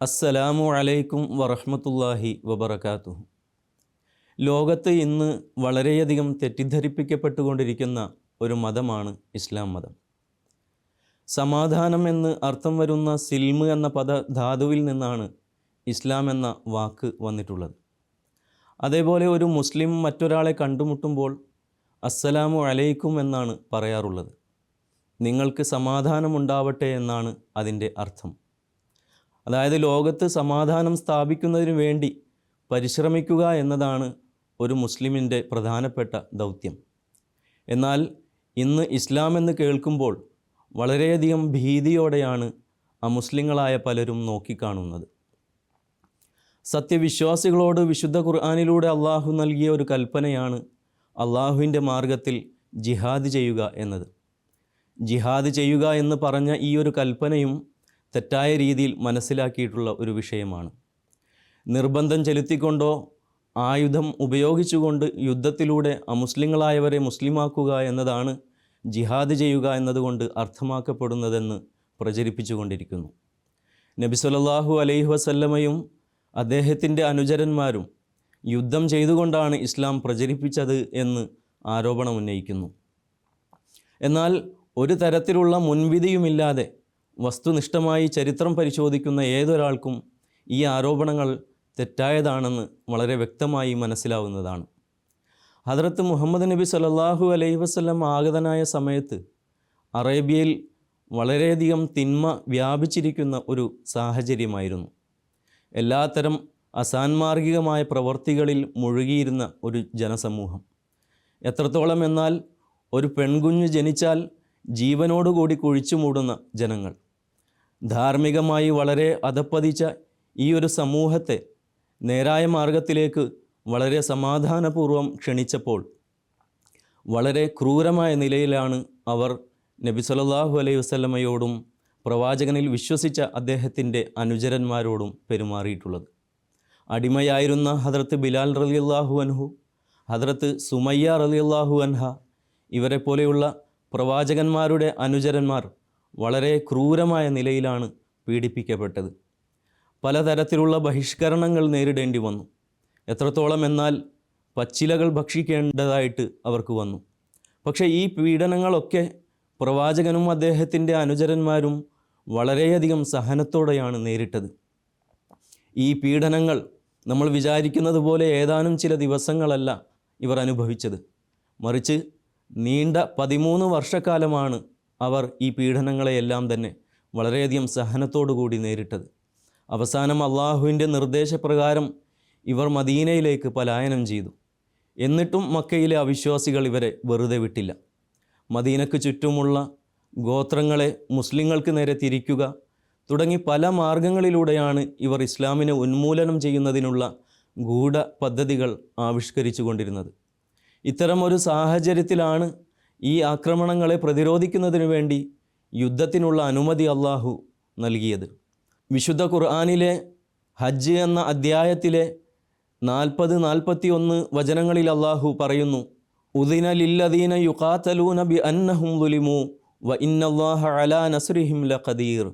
അസ്സലാമു അലൈക്കും വറഹമത്തല്ലാഹി വബർക്കാത്തു ലോകത്ത് ഇന്ന് വളരെയധികം തെറ്റിദ്ധരിപ്പിക്കപ്പെട്ടുകൊണ്ടിരിക്കുന്ന ഒരു മതമാണ് ഇസ്ലാം മതം. സമാധാനം എന്ന് അർത്ഥം വരുന്ന സിൽമ് എന്ന പദ ധാതുവിൽ നിന്നാണ് ഇസ്ലാം എന്ന വാക്ക് വന്നിട്ടുള്ളത്. അതേപോലെ ഒരു മുസ്ലിം മറ്റൊരാളെ കണ്ടുമുട്ടുമ്പോൾ അസ്സലാമു അലൈക്കും എന്നാണ് പറയാറുള്ളത്. നിങ്ങൾക്ക് സമാധാനമുണ്ടാവട്ടെ എന്നാണ് അതിന്റെ അർത്ഥം. അതായത് ലോകത്ത് സമാധാനം സ്ഥാപിക്കുന്നതിന് വേണ്ടി പരിശ്രമിക്കുക എന്നതാണ് ഒരു മുസ്ലിമിന്റെ പ്രധാനപ്പെട്ട ദൗത്യം. എന്നാൽ ഇന്ന് ഇസ്ലാം എന്ന് കേൾക്കുമ്പോൾ വളരെയധികം ഭീതിയോടെയാണ് ആ അമുസ്ലിങ്ങളായ പലരും നോക്കിക്കാണുന്നത്. സത്യവിശ്വാസികളോട് വിശുദ്ധ ഖുർആാനിലൂടെ അള്ളാഹു നൽകിയ ഒരു കൽപ്പനയാണ് അള്ളാഹുവിന്റെ മാർഗത്തിൽ ജിഹാദ് ചെയ്യുക എന്നത്. ജിഹാദ് ചെയ്യുക എന്ന് പറഞ്ഞ ഈ ഒരു കൽപ്പനയും തെറ്റായ രീതിയിൽ മനസ്സിലാക്കിയിട്ടുള്ള ഒരു വിഷയമാണ്. നിർബന്ധം ചെലുത്തിക്കൊണ്ടോ ആയുധം ഉപയോഗിച്ചുകൊണ്ട് യുദ്ധത്തിലൂടെ അമുസ്ലിങ്ങളായവരെ മുസ്ലിമാക്കുക എന്നതാണ് ജിഹാദ് ചെയ്യുക എന്നതുകൊണ്ട് അർത്ഥമാക്കപ്പെടുന്നതെന്ന് പ്രചരിപ്പിച്ചുകൊണ്ടിരിക്കുന്നു. നബി സല്ലല്ലാഹു അലൈഹി വസല്ലമയും അദ്ദേഹത്തിന്റെ അനുചരന്മാരും യുദ്ധം ചെയ്തുകൊണ്ടാണ് ഇസ്ലാം പ്രചരിപ്പിച്ചത് എന്ന് ആരോപണമുന്നയിക്കുന്നു. എന്നാൽ ഒരു തരത്തിലുള്ള മുൻവിധിയുമില്ലാതെ വസ്തുനിഷ്ഠമായി ചരിത്രം പരിശോധിക്കുന്ന ഏതൊരാൾക്കും ഈ ആരോപണങ്ങൾ തെറ്റായതാണെന്ന് വളരെ വ്യക്തമായി മനസ്സിലാവുന്നതാണ്. ഹദ്രത്ത് മുഹമ്മദ് നബി സല്ലല്ലാഹു അലൈഹി വസ്ലം ആഗതനായ സമയത്ത് അറേബ്യയിൽ വളരെയധികം തിന്മ വ്യാപിച്ചിരിക്കുന്ന ഒരു സാഹചര്യമായിരുന്നു. എല്ലാത്തരം അസാൻമാർഗികമായ പ്രവർത്തികളിൽ മുഴുകിയിരുന്ന ഒരു ജനസമൂഹം. എത്രത്തോളം എന്നാൽ ഒരു പെൺകുഞ്ഞ് ജനിച്ചാൽ ജീവനോടുകൂടി കുഴിച്ചു മൂടുന്ന ജനങ്ങൾ. ധാർമ്മികമായി വളരെ അധപ്പതിച്ച ഈ ഒരു സമൂഹത്തെ നേരായ മാർഗത്തിലേക്ക് വളരെ സമാധാനപൂർവം ക്ഷണിച്ചപ്പോൾ വളരെ ക്രൂരമായ നിലയിലാണ് അവർ നബി സല്ലല്ലാഹു അലൈഹി വസ്ലമയോടും പ്രവാചകനിൽ വിശ്വസിച്ച അദ്ദേഹത്തിന്റെ അനുചരന്മാരോടും പെരുമാറിയിട്ടുള്ളത്. അടിമയായിരുന്ന ഹദ്രത്ത് ബിലാൽ റളിയല്ലാഹു അൻഹു ഹദ്രത്ത് സുമയ്യ റളിയല്ലാഹു അൻഹ ഇവരെ പോലെയുള്ള പ്രവാചകന്മാരുടെ അനുചരന്മാർ വളരെ ക്രൂരമായ നിലയിലാണ് പീഡിപ്പിക്കപ്പെട്ടത്. പലതരത്തിലുള്ള ബഹിഷ്കരണങ്ങൾ നേരിടേണ്ടി വന്നു. എത്രത്തോളം എന്നാൽ പച്ചിലകൾ ഭക്ഷിക്കേണ്ടതായിട്ട് അവർക്ക് വന്നു. പക്ഷേ ഈ പീഡനങ്ങളൊക്കെ പ്രവാചകനും അദ്ദേഹത്തിന്റെ അനുചരന്മാരും വളരെയധികം സഹനത്തോടെയാണ് നേരിട്ടത്. ഈ പീഡനങ്ങൾ നമ്മൾ വിചാരിക്കുന്നത് പോലെ ഏതാനും ചില ദിവസങ്ങളല്ല ഇവർ അനുഭവിച്ചത്. മറിച്ച് നീണ്ട പതിമൂന്ന് വർഷക്കാലമാണ് അവർ ഈ പീഡനങ്ങളെയെല്ലാം തന്നെ വളരെയധികം സഹനത്തോടുകൂടി നേരിട്ടത്. അവസാനം അള്ളാഹുവിന്റെ നിർദ്ദേശപ്രകാരം ഇവർ മദീനയിലേക്ക് പലായനം ചെയ്തു. എന്നിട്ടും മക്കയിലെ അവിശ്വാസികൾ ഇവരെ വെറുതെ വിട്ടില്ല. മദീനക്ക് ചുറ്റുമുള്ള ഗോത്രങ്ങളെ മുസ്ലിങ്ങൾക്ക് നേരെ തിരിക്കുക തുടങ്ങി പല മാർഗങ്ങളിലൂടെയാണ് ഇവർ ഇസ്ലാമിനെ ഉന്മൂലനം ചെയ്യുന്നതിനുള്ള ഗൂഢ പദ്ധതികൾ ആവിഷ്കരിച്ചു കൊണ്ടിരുന്നത് ഇത്തരം ഒരു സാഹചര്യത്തിലാണ് ഈ ആക്രമണങ്ങളെ പ്രതിരോധിക്കുന്നതിനു വേണ്ടി യുദ്ധത്തിനുള്ള അനുമതി അള്ളാഹു നൽകിയത്. വിശുദ്ധ ഖുർആാനിലെ ഹജ്ജ് എന്ന അധ്യായത്തിലെ നാൽപ്പത് നാൽപ്പത്തി ഒന്ന് വചനങ്ങളിൽ അള്ളാഹു പറയുന്നു ഉദിന ലില്ലദീന യുഖാത്തലൂന ബി അന്നഹും ദുലിമു വ ഇന്നല്ലാഹ അലാ നസ്രിഹിം ല ഖദീർ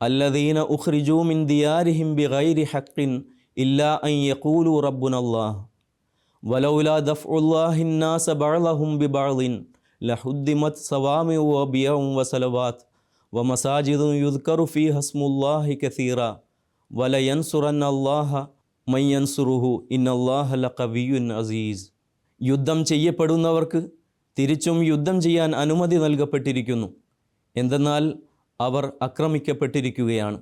അല്ലദീന ഉഖ്രിജൂ മിൻ ദിയാരിഹിം ബി ഗൈരി ഹക്കിൻ ഇല്ലാ അൻ യഖൂലു റബ്ബുനല്ലാഹ്. വലൗലാ ദഫ്ഉല്ലാഹിന്നാസ ബഅലഹും ബി ബഅലിൻ ലഹുദ്ദിമത് സവാമി വ ബിയവും വസലവാത്ത് വ മസാജിദും യുദ്കറു ഹസ്മുല്ലാഹി കസീറ വലയൻസുറൻ അള്ളാഹ മയ്യൻസുറുഹു ഇന്നല്ലാഹ ല കവിയുൻ അസീസ്. യുദ്ധം ചെയ്യപ്പെടുന്നവർക്ക് തിരിച്ചും യുദ്ധം ചെയ്യാൻ അനുമതി നൽകപ്പെട്ടിരിക്കുന്നു. എന്തെന്നാൽ അവർ ആക്രമിക്കപ്പെട്ടിരിക്കുകയാണ്.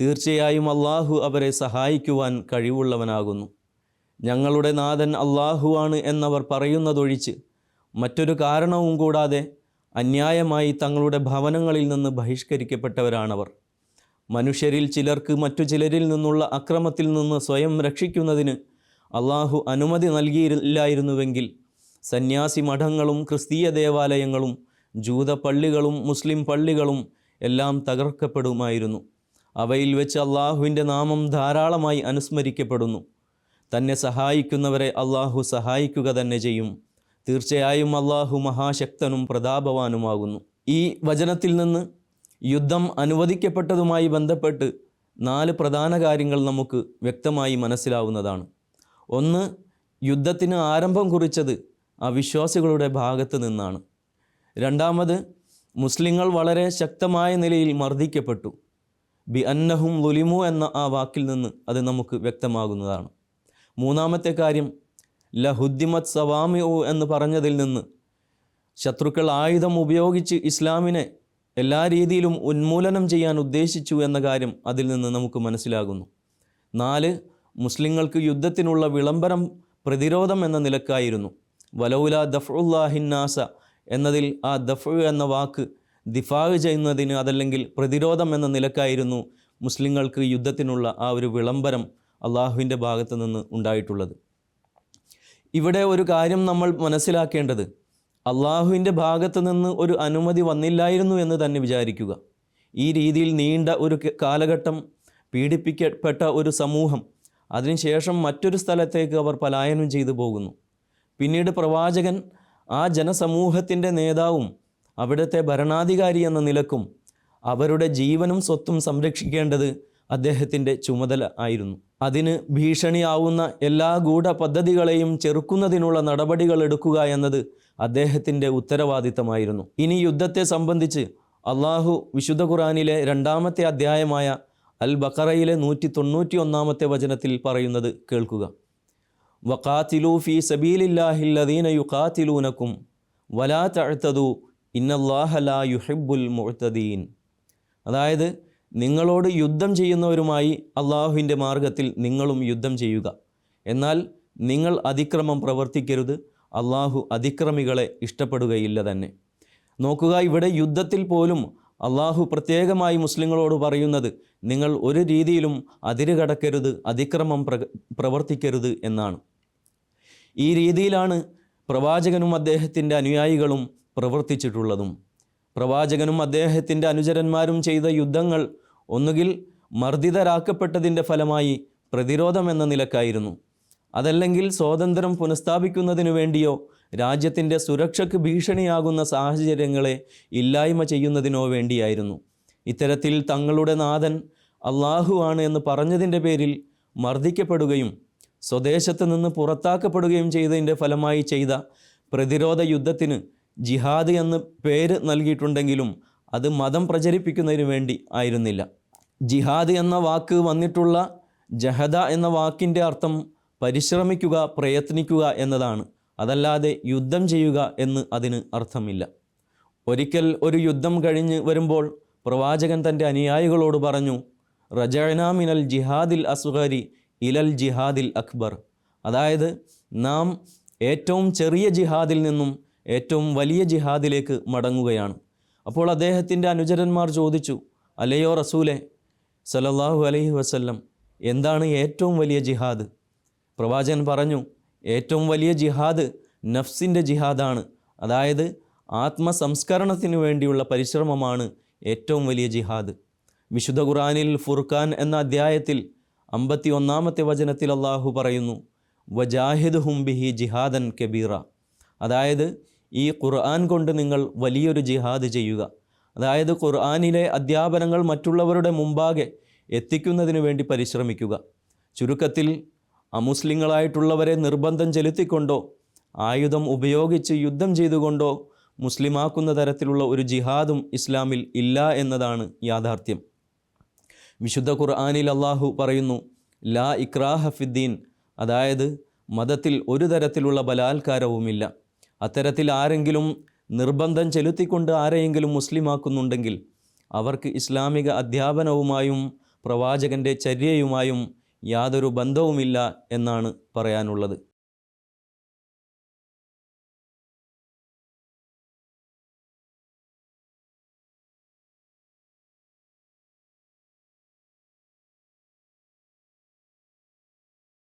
തീർച്ചയായും അള്ളാഹു അവരെ സഹായിക്കുവാൻ കഴിവുള്ളവനാകുന്നു. ഞങ്ങളുടെ നാഥൻ അള്ളാഹുവാണ് എന്നവർ പറയുന്നതൊഴിച്ച് മറ്റൊരു കാരണവും കൂടാതെ അന്യായമായി തങ്ങളുടെ ഭവനങ്ങളിൽ നിന്ന് ബഹിഷ്കരിക്കപ്പെട്ടവരാണവർ. മനുഷ്യരിൽ ചിലർക്ക് മറ്റു ചിലരിൽ നിന്നുള്ള അക്രമത്തിൽ നിന്ന് സ്വയം രക്ഷിക്കുന്നതിന് അള്ളാഹു അനുമതി നൽകിയില്ലായിരുന്നുവെങ്കിൽ സന്യാസി മഠങ്ങളും ക്രിസ്തീയ ദേവാലയങ്ങളും ജൂത പള്ളികളും മുസ്ലിം പള്ളികളും എല്ലാം തകർക്കപ്പെടുമായിരുന്നു. അവയിൽ വെച്ച് അള്ളാഹുവിന്റെ നാമം ധാരാളമായി അനുസ്മരിക്കപ്പെടുന്നു. തന്നെ സഹായിക്കുന്നവരെ അള്ളാഹു സഹായിക്കുക തന്നെ ചെയ്യും. തീർച്ചയായും അള്ളാഹു മഹാശക്തനും പ്രതാപവാനുമാകുന്നു. ഈ വചനത്തിൽ നിന്ന് യുദ്ധം അനുവദിക്കപ്പെട്ടതുമായി ബന്ധപ്പെട്ട് നാല് പ്രധാന കാര്യങ്ങൾ നമുക്ക് വ്യക്തമായി മനസ്സിലാവുന്നതാണ്. ഒന്ന് യുദ്ധത്തിന് ആരംഭം കുറിച്ചത് അവിശ്വാസികളുടെ ഭാഗത്ത് നിന്നാണ്. രണ്ടാമത് മുസ്ലിങ്ങൾ വളരെ ശക്തമായ നിലയിൽ മർദ്ദിക്കപ്പെട്ടു. ബി അന്നഹും ലുലിമു എന്ന ആ വാക്കിൽ നിന്ന് അത് നമുക്ക് വ്യക്തമാകുന്നതാണ്. മൂന്നാമത്തെ കാര്യം ലഹുദ്ദിമത് സവാമി എന്ന് പറഞ്ഞതിൽ നിന്ന്. ശത്രുക്കൾ ആയുധം ഉപയോഗിച്ച് ഇസ്ലാമിനെ എല്ലാ രീതിയിലും ഉന്മൂലനം ചെയ്യാൻ ഉദ്ദേശിച്ചു എന്ന കാര്യം അതിൽ നിന്ന് നമുക്ക് മനസ്സിലാകുന്നു. നാല് മുസ്ലിങ്ങൾക്ക് യുദ്ധത്തിനുള്ള വിളംബരം പ്രതിരോധം എന്ന നിലക്കായിരുന്നു. വലൗല ദഫുല്ലാഹിന്നാസ എന്നതിൽ ആ ദഫ് എന്ന വാക്ക് ദിഫാവ് ചെയ്യുന്നതിന് അതല്ലെങ്കിൽ പ്രതിരോധം എന്ന നിലക്കായിരുന്നു മുസ്ലിങ്ങൾക്ക് യുദ്ധത്തിനുള്ള ആ ഒരു വിളംബരം അള്ളാഹുവിന്റെ ഭാഗത്തു നിന്ന് ഉണ്ടായിട്ടുള്ളത്. ഇവിടെ ഒരു കാര്യം നമ്മൾ മനസ്സിലാക്കേണ്ടത്. അള്ളാഹുവിന്റെ ഭാഗത്ത് നിന്ന് ഒരു അനുമതി വന്നില്ലായിരുന്നു എന്ന് തന്നെ വിചാരിക്കുക. ഈ രീതിയിൽ നീണ്ട ഒരു കാലഘട്ടം പീഡിപ്പിക്കപ്പെട്ട ഒരു സമൂഹം അതിനുശേഷം മറ്റൊരു സ്ഥലത്തേക്ക് അവർ പലായനം ചെയ്തു പോകുന്നു. പിന്നീട് പ്രവാചകൻ ആ ജനസമൂഹത്തിന്റെ നേതാവും അവിടുത്തെ ഭരണാധികാരി എന്ന നിലക്കും അവരുടെ ജീവനും സ്വത്തും സംരക്ഷിക്കേണ്ടത് അദ്ദേഹത്തിന്റെ ചുമതല ആയിരുന്നു. അതിന് ഭീഷണിയാവുന്ന എല്ലാ ഗൂഢ പദ്ധതികളെയും ചെറുക്കുന്നതിനുള്ള നടപടികൾ എടുക്കുക എന്നത് അദ്ദേഹത്തിന്റെ ഉത്തരവാദിത്തമായിരുന്നു. ഇനി യുദ്ധത്തെ സംബന്ധിച്ച് അള്ളാഹു വിശുദ്ധ ഖുറാനിലെ രണ്ടാമത്തെ അധ്യായമായ അൽ ബക്കറയിലെ നൂറ്റി തൊണ്ണൂറ്റി ഒന്നാമത്തെ വചനത്തിൽ പറയുന്നത് കേൾക്കുക. വഖാത്തിലു ഫി സബീലില്ലാഹില്ലദീന യുഖാത്തിലൂനക്കും വലാ തഴുത്തതു ഇന്നല്ലാഹ ലാ യുഹിബ്ബുൽ മുഅ്തദീൻ. അതായത് നിങ്ങളോട് യുദ്ധം ചെയ്യുന്നവരുമായി അള്ളാഹുവിന്റെ മാർഗത്തിൽ നിങ്ങളും യുദ്ധം ചെയ്യുക. എന്നാൽ നിങ്ങൾ അതിക്രമം പ്രവർത്തിക്കരുത്. അള്ളാഹു അതിക്രമികളെ ഇഷ്ടപ്പെടുകയില്ല തന്നെ. നോക്കുക ഇവിടെ യുദ്ധത്തിൽ പോലും അള്ളാഹു പ്രത്യേകമായി മുസ്ലിങ്ങളോട് പറയുന്നത് നിങ്ങൾ ഒരു രീതിയിലും അതിര് കടക്കരുത് അതിക്രമം പ്ര പ്രവർത്തിക്കരുത് എന്നാണ്. ഈ രീതിയിലാണ് പ്രവാചകനും അദ്ദേഹത്തിന്റെ അനുയായികളും പ്രവർത്തിച്ചിട്ടുള്ളതും. പ്രവാചകനും അദ്ദേഹത്തിന്റെ അനുചരന്മാരും ചെയ്ത യുദ്ധങ്ങൾ ഒന്നുകിൽ മർദ്ദിതരാക്കപ്പെട്ടതിന്റെ ഫലമായി പ്രതിരോധം എന്ന നിലക്കായിരുന്നു. അതല്ലെങ്കിൽ സ്വാതന്ത്ര്യം പുനഃസ്ഥാപിക്കുന്നതിനു വേണ്ടിയോ രാജ്യത്തിന്റെ സുരക്ഷയ്ക്ക് ഭീഷണിയാകുന്ന സാഹചര്യങ്ങളെ ഇല്ലായ്മ ചെയ്യുന്നതിനോ വേണ്ടിയായിരുന്നു. ഇത്തരത്തിൽ തങ്ങളുടെ നാഥൻ അള്ളാഹു ആണ് എന്ന് പറഞ്ഞതിന്റെ പേരിൽ മർദ്ദിക്കപ്പെടുകയും സ്വദേശത്ത് നിന്ന് പുറത്താക്കപ്പെടുകയും ചെയ്തതിന്റെ ഫലമായി ചെയ്ത പ്രതിരോധ യുദ്ധത്തിന് ജിഹാദ് എന്ന് പേര് നൽകിയിട്ടുണ്ടെങ്കിലും അത് മതം പ്രചരിപ്പിക്കുന്നതിന് വേണ്ടി ആയിരുന്നില്ല. ജിഹാദ് എന്ന വാക്ക് വന്നിട്ടുള്ള ജഹദ എന്ന വാക്കിന്റെ അർത്ഥം പരിശ്രമിക്കുക പ്രയത്നിക്കുക എന്നതാണ്. അതല്ലാതെ യുദ്ധം ചെയ്യുക എന്ന് അതിന് അർത്ഥമില്ല. ഒരിക്കൽ ഒരു യുദ്ധം കഴിഞ്ഞ് വരുമ്പോൾ പ്രവാചകൻ തന്റെ അനുയായികളോട് പറഞ്ഞു റജഅന മിനൽ ജിഹാദിൽ അസുഖരി ഇലൽ ജിഹാദിൽ അക്ബർ. അതായത് നാം ഏറ്റവും ചെറിയ ജിഹാദിൽ നിന്നും ഏറ്റവും വലിയ ജിഹാദിലേക്ക് മടങ്ങുകയാണ്. അപ്പോൾ അദ്ദേഹത്തിന്റെ അനുചരന്മാർ ചോദിച്ചു അലയോ റസൂലെ സലല്ലാഹു അലൈഹി വസല്ലം എന്താണ് ഏറ്റവും വലിയ ജിഹാദ്? പ്രവാചകൻ പറഞ്ഞു ഏറ്റവും വലിയ ജിഹാദ് നഫ്സിന്റെ ജിഹാദാണ്. അതായത് ആത്മസംസ്കരണത്തിന് വേണ്ടിയുള്ള പരിശ്രമമാണ് ഏറ്റവും വലിയ ജിഹാദ്. വിശുദ്ധ ഖുറാനിൽ ഫുർഖാൻ എന്ന അധ്യായത്തിൽ അമ്പത്തി ഒന്നാമത്തെ വചനത്തിൽ അള്ളാഹു പറയുന്നു വജാഹിദ് ഹുംബിഹി ജിഹാദൻ കബീറ. അതായത് ഈ ഖുർആൻ കൊണ്ട് നിങ്ങൾ വലിയൊരു ജിഹാദ് ചെയ്യുക. അതായത് ഖുർആനിലെ അധ്യാപനങ്ങൾ മറ്റുള്ളവരുടെ മുമ്പാകെ എത്തിക്കുന്നതിന് വേണ്ടി പരിശ്രമിക്കുക. ചുരുക്കത്തിൽ അമുസ്ലിങ്ങളായിട്ടുള്ളവരെ നിർബന്ധം ചെലുത്തിക്കൊണ്ടോ ആയുധം ഉപയോഗിച്ച് യുദ്ധം ചെയ്തുകൊണ്ടോ മുസ്ലിമാക്കുന്ന തരത്തിലുള്ള ഒരു ജിഹാദും ഇസ്ലാമിൽ ഇല്ല എന്നതാണ് യാഥാർത്ഥ്യം. വിശുദ്ധ ഖുർആാനിൽ അള്ളാഹു പറയുന്നു ലാ ഇക്രാഹ ഫിദ്ദീൻ അതായത് മതത്തിൽ ഒരു തരത്തിലുള്ള ബലാത്കാരവുമില്ല. അത്തരത്തിൽ ആരെങ്കിലും നിർബന്ധം ചെലുത്തിക്കൊണ്ട് ആരെയെങ്കിലും മുസ്ലിമാക്കുന്നുണ്ടെങ്കിൽ അവർക്ക് ഇസ്ലാമിക അധ്യാപനവുമായും പ്രവാചകന്റെ ചര്യയുമായും യാതൊരു ബന്ധവുമില്ല എന്നാണ് പറയാനുള്ളത്.